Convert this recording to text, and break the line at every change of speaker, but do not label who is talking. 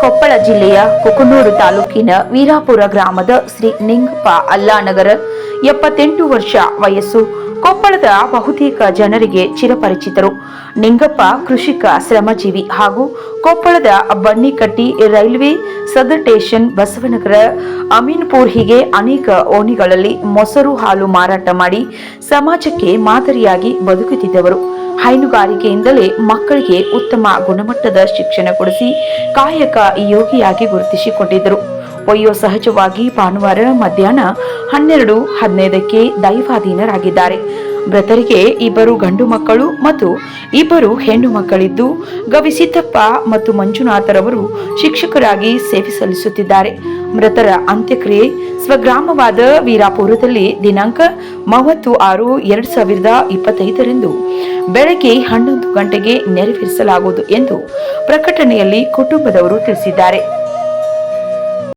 ಕೊಪ್ಪಳ ಜಿಲ್ಲೆಯ ಕುಕನೂರು ತಾಲೂಕಿನ ವೀರಾಪುರ ಗ್ರಾಮದ ಶ್ರೀ ನಿಂಗಪ್ಪ ಅಲ್ಲಾನಗರ ಎಪ್ಪತ್ತೆಂಟು ವರ್ಷ ವಯಸ್ಸು. ಕೊಪ್ಪಳದ ಬಹುತೇಕ ಜನರಿಗೆ ಚಿರಪರಿಚಿತರು. ನಿಂಗಪ್ಪ ಕೃಷಿಕ, ಶ್ರಮಜೀವಿ ಹಾಗೂ ಕೊಪ್ಪಳದ ಬನ್ನಿಕಟ್ಟಿ ರೈಲ್ವೆ ಸದರ್ ಸ್ಟೇಷನ್ ಬಸವನಗರ ಅಮೀನ್ಪುರ್ ಹೀಗೆ ಅನೇಕ ಓಣಿಗಳಲ್ಲಿ ಮೊಸರು ಹಾಲು ಮಾರಾಟ ಮಾಡಿ ಸಮಾಜಕ್ಕೆ ಮಾದರಿಯಾಗಿ ಬದುಕುತ್ತಿದ್ದವರು. ಹೈನುಗಾರಿಕೆಯಿಂದಲೇ ಮಕ್ಕಳಿಗೆ ಉತ್ತಮ ಗುಣಮಟ್ಟದ ಶಿಕ್ಷಣ ಕೊಡಿಸಿ ಕಾಯಕ ಯೋಗಿಯಾಗಿ ಗುರುತಿಸಿಕೊಂಡಿದ್ದರು. ಒಯ್ಯೋ ಸಹಜವಾಗಿ ಭಾನುವಾರ ಮಧ್ಯಾಹ್ನ ಹನ್ನೆರಡು ಹದಿನೈದಕ್ಕೆ ದೈವಾಧೀನರಾಗಿದ್ದಾರೆ. ಮೃತರಿಗೆ ಇಬ್ಬರು ಗಂಡು ಮಕ್ಕಳು ಮತ್ತು ಇಬ್ಬರು ಹೆಣ್ಣು ಮಕ್ಕಳಿದ್ದು ಗವಿಸಿದ್ದಪ್ಪ ಮತ್ತು ಮಂಜುನಾಥರವರು ಶಿಕ್ಷಕರಾಗಿ ಸೇವೆ ಸಲ್ಲಿಸುತ್ತಿದ್ದಾರೆ. ಮೃತರ ಅಂತ್ಯಕ್ರಿಯೆ ಸ್ವಗ್ರಾಮವಾದ ವೀರಾಪುರದಲ್ಲಿ ದಿನಾಂಕ ಮೂವತ್ತು ಆರು ಎರಡು ಸಾವಿರದ ಇಪ್ಪತ್ತೈದರಂದು ಬೆಳಗ್ಗೆ ಹನ್ನೊಂದು ಗಂಟೆಗೆ ನೆರವೇರಿಸಲಾಗುವುದು ಎಂದು ಪ್ರಕಟಣೆಯಲ್ಲಿ ಕುಟುಂಬದವರು ತಿಳಿಸಿದ್ದಾರೆ.